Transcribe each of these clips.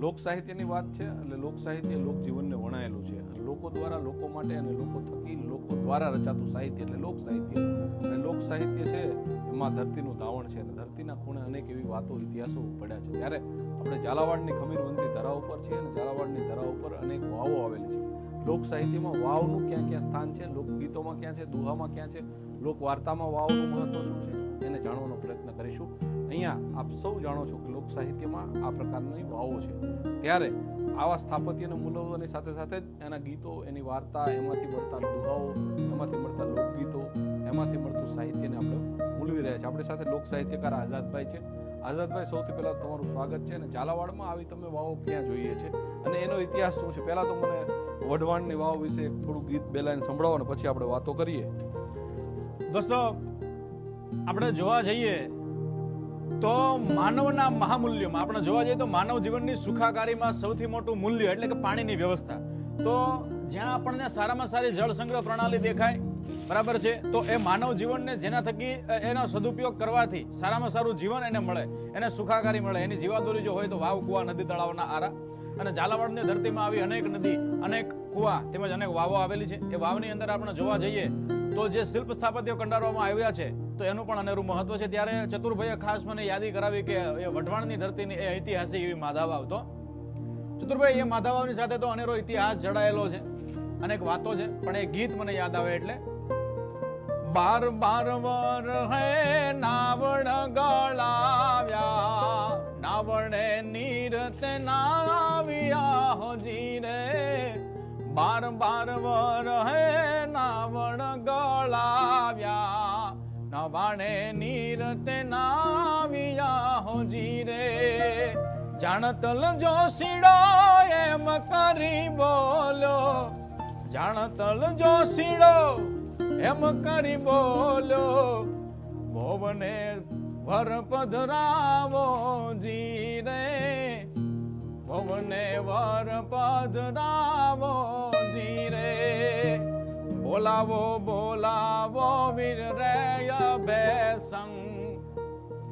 લોક સાહિત્યની વાત છે એટલે લોક સાહિત્ય લોક જીવનને વણાયેલું છે. લોકો દ્વારા લોકો માટે અને લોકો થકી લોકો દ્વારા રચાતું સાહિત્ય એટલે લોક સાહિત્ય અને લોક સાહિત્ય છે એમાં ધરતીનું ધાવણ છે અને ધરતીના ખૂણે અનેક એવી વાતો ઇતિહાસો પડ્યા છે. ત્યારે આપણે ઝાલાવાડની ખમીરવંતી ધરા ઉપર છીએ અને ઝાલાવાડની ધરા ઉપર અનેક વાવો આવેલી છે. લોક સાહિત્યમાં વાવનું ક્યાં ક્યાં સ્થાન છે? લોકગીતોમાં ક્યાં છે? દુહામાં ક્યાં છે? લોક વાર્તામાં વાવનું મહત્વ શું છે? એને જાણવાનો પ્રયત્ન કરીશું. અહીંયા આપ સૌ જાણો છો કે લોક સાહિત્યમાં આ પ્રકારની વાવો છે. ત્યારે આવા સ્થાપત્યને મૂલવવાની સાથે સાથે જ એના ગીતો, એની વાર્તા, એમાંથી મળતા દુહાઓ એમાંથી મળતા લોકગીતો, એમાંથી મળતું સાહિત્યને આપણે મૂલવી રહ્યા છે આપણી સાથે લોક સાહિત્યકાર આઝાદભાઈ છે. આઝાદભાઈ, સૌથી પહેલા તમારું સ્વાગત છે અને ઝાલાવાડમાં આવી તમે વાવો ક્યાં જોઈએ છે? અને એનો ઇતિહાસ શું છે? પહેલા તો મને વઢવાણની વાવ વિશે થોડું ગીત બેલાઈને સંભળાવો ને પછી આપણે વાતો કરીએ. દોસ્તો આપણે જોવા જઈએ તો માનવના મહામૂલ્યોમાં, આપણે જોવા જઈએ તો માનવ જીવનની સુખાકારીમાં સૌથી મોટું મૂલ્ય એટલે કે પાણીની વ્યવસ્થા. તો જ્યાં આપણને સારામાં સારી જળ સંગ્રહ પ્રણાલી દેખાય, બરાબર છે, તો એ માનવ જીવનને જેના થકી એનો સદુપયોગ કરવાથી સારામાં સારું જીવન એને મળે, એને સુખાકારી મળે. એની જીવાદોરી જો હોય તો વાવ, કુવા, નદી, તળાવના આરા. અને ઝાલાવાડની ધરતીમાં આવી અનેક નદી, અનેક કુવા તેમજ અનેક વાવો આવેલી છે. એ વાવની અંદર આપણે જોવા જઈએ તો જે શિલ્પ સ્થાપત્યો કંડારવામાં આવ્યા છે તો એનું પણ અનેરું મહત્વ છે. ત્યારે ચતુરભાઈએ ખાસ મને યાદી કરાવી કે એ વઢવાણની ધરતીની એ ઐતિહાસિક એવી માધાવાવ તો ચતુરભાઈ, એ માધાવાવની સાથે તો અનેરો ઇતિહાસ જડાયેલો છે. અનેક વાતો છે, પણ એ ગીત મને યાદ આવે એટલે. બાર બાર વર હે નાવણ ગળાવ્યા, નાવણે નીરતે નાવ્યા હોજી રે બાર બાર વર હે નાવણ ગળાવ્યા નવાણે નીરતે નાવિયા હોજી રે જાણતલ જોશીડો એમ કરી બોલો. જાણતલ જોશીડો એમ કરી બોલો. ભોવને વર પધરાવો જી રે ભવને વર પધરાવો જી રે બોલાવો બોલાવો વીર રે બેસંગ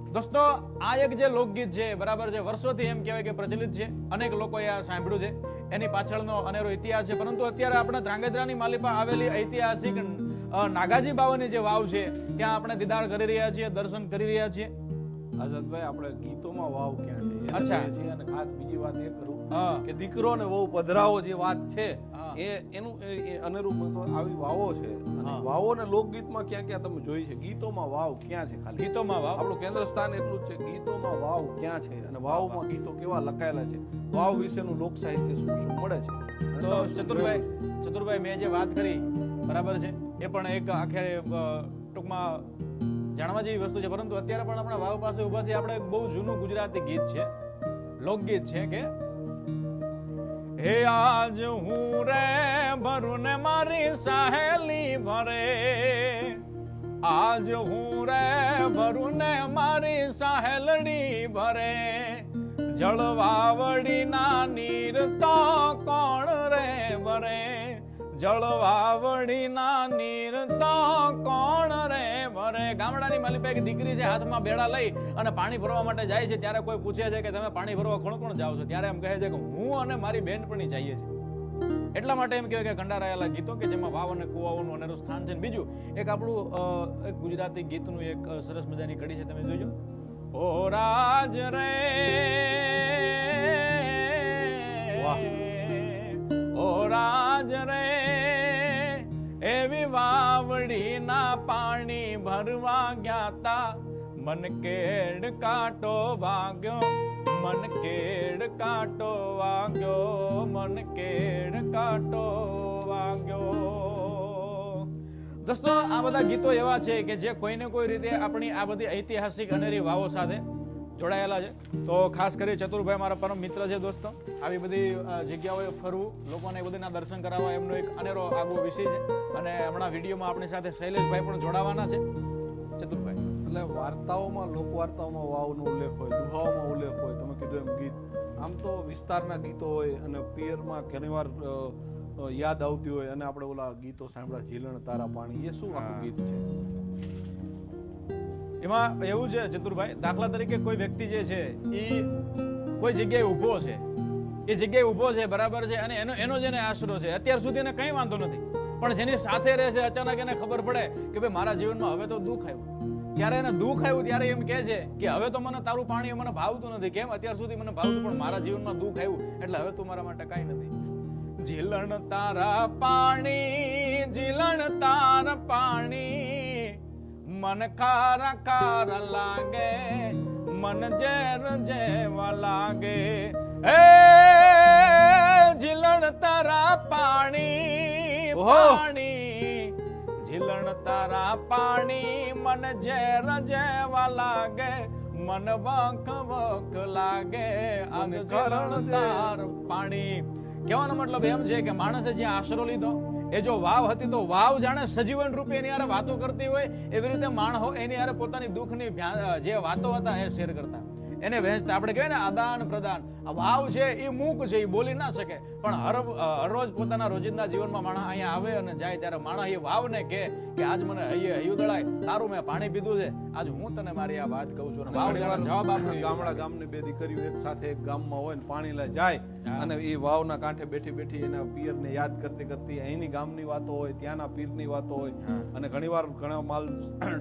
દોસ્તો આ એક જે લોકગીત છે બરાબર છે વર્ષોથી એમ કહેવાય કે પ્રચલિત છે અનેક લોકોએ આ સાંભળ્યું છે એની પાછળનો અનેરો ઇતિહાસ છે પરંતુ અત્યારે આપણે ધ્રાંગધ્રાની માલિપા આવેલી ઐતિહાસિક નાગાજી બાવાની જે વાવ છે ત્યાં આપણે દીદાર કરી રહ્યા છીએ દર્શન કરી રહ્યા છીએ આઝાદભાઈ આપણે ગીતોમાં વાવ ક્યાં છે અચ્છા. અને ખાસ બીજી વાત એ કરું કે દીકરો ને વહુ પધરાવો જે વાત છે. એ એનું એ- એ અનેરું આવી વાવો છે. અને. વાવો ને લોકગીતમાં ક્યાં ક્યાં તમે જોઈ છે? ગીતોમાં વાવ ક્યાં છે ખાલી? ગીતોમાં વાવ? આપણું કેન્દ્ર સ્થાન એટલું જ છે. ગીતોમાં વાવ ક્યાં છે? અને વાવમાં ગીતો કેવા લખાયેલા છે? વાવ વિશેનું લોક સાહિત્ય શું શું મળે છે? તો ચતુરભાઈ ચતુરભાઈ મેં જે વાત કરી બરાબર છે? એ પણ એક આખે ટૂંકમાં જાણવા જેવી વસ્તુ છે. પરંતુ અત્યારે પણ આપણા વાવ પાસે ઊભા છે. આપણે એક બહુ જૂનું ગુજરાતી ગીત છે. લોકગીત છે કે હે આજ હું રે ભરું ને મારી સહેલી ભરે. આજ હું રે ભરું ને મારી સહેલડી ભરે. જળવાવડી ના નીર જળવાવડી ના નીર કોણ રે? ભરે ગામડાની માલિક એક દીકરી છે હાથમાં બેડા લઈ અને પાણી ભરવા માટે જાય છે ત્યારે કોઈ પૂછે છે કે તમે પાણી ભરવા કોણ કોણ જાઓ છો? ત્યારે એમ કહે છે કે હું અને મારી બહેનપણી જઈએ છીએ. એટલા માટે એમ કહેવાય કે કંડારાયેલા ગીતો કે જેમાં વાવ અને કુવાઓનું અનેરું સ્થાન છે. ને બીજું એક આપણું એક ગુજરાતી ગીતનું એક સરસ મજાની કડી છે તમે જોજો. ઓ રાજ રે! ઓ રાજ રે! એવી વાવડીના પાણી ભરવા ગયા તા મન કેડ કાંટો વાગ્યો, મન કેડ કાંટો વાગ્યો, મન કેડ કાંટો વાગ્યો. દોસ્તો, આ બધા ગીતો એવા છે કે જે કોઈને કોઈ રીતે આપણી આ બધી ઐતિહાસિક અનેરી વાવો સાથે જોડાયેલા છે. તો ખાસ કરી ચતુરભાઈ મારા પરમ મિત્ર છે દોસ્તો. આવી બધી જગ્યાઓએ ફરવું લોકોને એ બધીના દર્શન કરાવવા એમનો એક અનેરો આગવો વિષય છે. અને હમણાં વિડીયોમાં આપણી સાથે શૈલેષભાઈ પણ જોડાવાના છે. ચતુરભાઈ. એટલે વાર્તાઓમાં લોકવાર્તાઓમાં વાવનો ઉલ્લેખ હોય દુહાઓમાં ઉલ્લેખ હોય તમે કીધું એમ ગીત. આમ તો વિસ્તારના ગીતો હોય અને પિયરમાં ઘણીવાર યાદ આવતી હોય અને આપણે ઓલા ગીતો સાંભળ્યા ઝીલણ તારા પાણી એ શું આખું ગીત છે? એમાં એવું છે, ચતુરભાઈ, દાખલા તરીકે કોઈ વ્યક્તિ જે છે, એ કોઈ જગ્યાએ ઊભો છે. એ જગ્યાએ ઊભો છે, બરાબર છે, અને એનો એનો જેને આશરો છે. અત્યાર સુધી એને કંઈ વાંધો નથી. પણ જેની સાથે રહે છે, અચાનક એને ખબર પડે કે ભાઈ, મારા જીવનમાં હવે તો દુઃખ આવ્યું. ત્યારે એને દુઃખ આવ્યું, ત્યારે એમ કહે છે કે, હવે તો મને તારું પાણી મને ભાવતું નથી. કેમ? અત્યાર સુધી મને ભાવતું, પણ મારા જીવનમાં દુઃખ આવ્યું. એટલે હવે તું મારા માટે કાંઈ નથી. જીલણ તારા પાણી જીલણ તાર પાણી. મન ખારા કાર લાગે મન ઝેર જેવા લાગે. હે ઝીલણ તારા પાણી પાણી. ઝીલણ તારા પાણી મન ઝેર જેવા લાગે મન વખ વખ લાગે. ઝીલણ તાર પાણી. કહેવાનો મતલબ એમ છે કે માણસે જે આશરો લીધો એ જો વાવ હતી તો વાવ જાણે સજીવન રૂપે એની હારે વાતો કરતી હોય, એવી રીતે માણસો એની હારે પોતાની દુઃખની જે વાતો હતા એ શેર કરતા. એને વહેંચતા આપણે કહેવાય ને આદાન પ્રદાન. આ વાવ છે એ મૂક છે એ બોલી ના શકે. પણ હર હરરોજ પોતાના રોજિંદા જીવનમાં માણસ અહીંયા આવે અને જાય ત્યારે માણસ એ વાવને કહે કે આજ મને હૈયે હૈયું દળાય તારું મેં પાણી પીધું છે. આજ હું તને મારી આ વાત કહું છું. વાવ જવાબ આપતી ગામડા ગામની બે દીકરીઓ એક સાથે એક ગામમાં હોય ને પાણી લઈ જાય અને એ વાવના કાંઠે બેઠી બેઠી એના પિયરને યાદ કરતી કરતી અહીંની ગામની વાતો હોય ત્યાંના પીરની વાતો હોય અને ઘણીવાર ઘણા માલ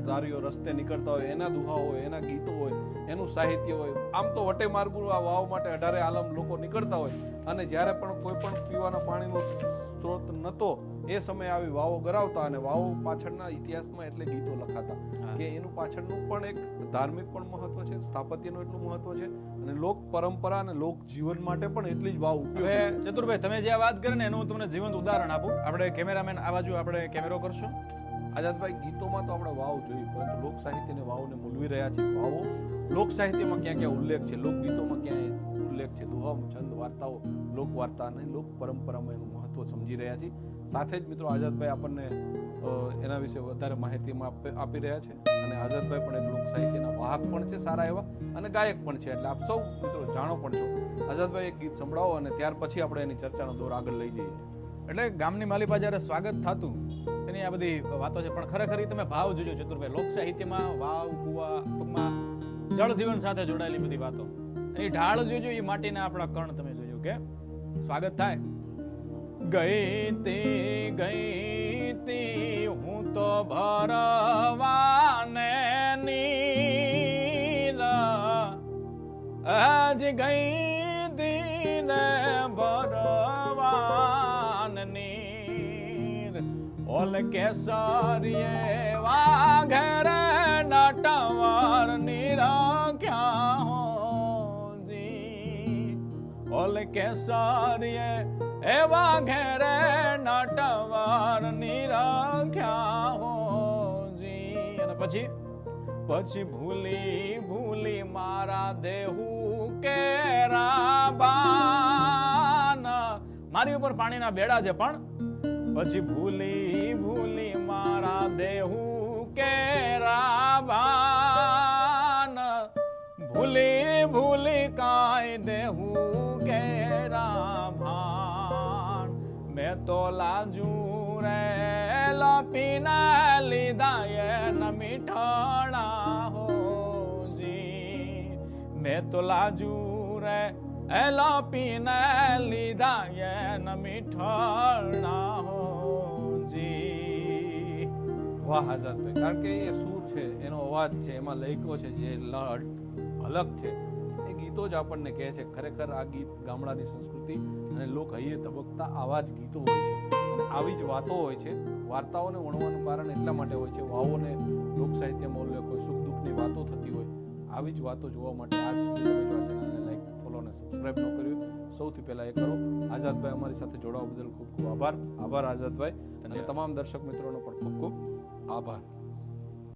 ધારીઓ રસ્તે નીકળતા હોય એના દુહા હોય એના ગીતો હોય એનું સાહિત્ય હોય આમ તો વટે માર્ગુ આ વાવ માટે અઢારે આલમ લોકો નીકળતા હોય. અને જ્યારે પણ કોઈ પણ પીવાના પાણીનો સ્ત્રોત નતો એ સમયે આવી વાવો ગરાવતા અને વાવો પાછળના ઇતિહાસમાં એટલે ગીતો લખાતા. કે એનું પાછળનું પણ એક ધાર્મિક પણ મહત્વ છે સ્થાપત્યનું એટલું મહત્વ છે અને લોક પરંપરા અને લોક જીવન માટે પણ એટલી જ વાવ હવે ચતુરભાઈ તમે જે વાત કરે ને એનું હું તમને જીવંત ઉદાહરણ આપું. આપણે કેમેરામેન આ બાજુ આપણે કેમેરો કરશું. આઝાદભાઈ, ગીતોમાં તો આપણે વાવ જોઈ, પરંતુ લોક સાહિત્યને વાવને મૂલવી રહ્યા છે. વાવો, લોક સાહિત્યમાં ક્યાં ક્યાં ઉલ્લેખ છે? લોકગીતોમાં ક્યાં ઉલ્લેખ છે? દુહમ છંદ, વાર્તાઓ, લોક વાર્તા અને લોક પરંપરામાં એનું મહત્વ સમજી રહ્યા છે સાથે જ મિત્રો, આઝાદભાઈ આપણને એના વિશે વધારે માહિતીમાં આપી રહ્યા છે. અને આઝાદભાઈ પણ એક લોક સાહિત્યના વાહક પણ છે, સારા એવા, અને ગાયક પણ છે. એટલે આપ સૌ મિત્રો જાણો પણ છો. આઝાદભાઈ, એક ગીત સંભળાવો અને ત્યાર પછી આપણે એની ચર્ચાનો દોર આગળ લઈ જઈએ. એટલે ગામની માલિપા જ્યારે સ્વાગત થતું એની આ બધી વાતો છે, પણ ખરેખર તમે ભાવ જોજો ચતુરભાઈ. લોક સાહિત્યમાં વાવ, કુવા, ટૂંકમાં જળ જીવન સાથે જોડાયેલી બધી વાતો. એ ઢાળ જોજો, એ માટીના આપણા કણ તમે જોજો કે સ્વાગત થાય. ગઈ તે ગઈ તે, હું તો ભરવાને નીર આજ ગઈ ઓલ કેસરીએ વાઘરે નટવર નિરાખ્યા હોજી. ઓલ કેસરીએ એવા ઘેરે નટવર નિરાખ્યા હોજી. અને પછી? પછી ભૂલી ભૂલી મારા દેહુ કેરા બાન મારી ઉપર પાણીના બેડા છે પણ પછી ભૂલી ભૂલી મારા દેહું કેરા બાન ભૂલી ભૂલી કાંઈ દેહું કેરા ભાન મેં તો લાજુ રે લપીને લીધા એન મીઠાણા હોજી. મેં તો લાજુ રે એલા પીને લીધા એન મીઠાણા વાહ આઝાદભાઈ કારણ કે એ સૂર છે એનો અવાજ છે એમાં લયકો છે જે અલગ છે. એ ગીતો જ આપણને કહે છે ખરેખર આ ગીત ગામડાની સંસ્કૃતિ અને લોક હૈયે ધબકતા આવા જ ગીતો હોય છે. અને આવી જ વાતો હોય છે. વાર્તાઓને વણવાનું કારણ એટલા માટે હોય છે વાવોને લોક સાહિત્યમાં ઉલ્લેખ હોય સુખ દુઃખની વાતો થતી હોય. આવી જ વાતો જોવા માટે આજ સુધી તમે જો આ ચેનલને લાઈક ફોલો અને સબસ્ક્રાઈબ ન કર્યું સૌથી પહેલા એ કરો. આઝાદભાઈ અમારી સાથે જોડાવા બદલ ખૂબ ખૂબ આભાર. આભાર આઝાદભાઈ અને તમામ દર્શક મિત્રોનો પણ ખૂબ ખૂબ આભાર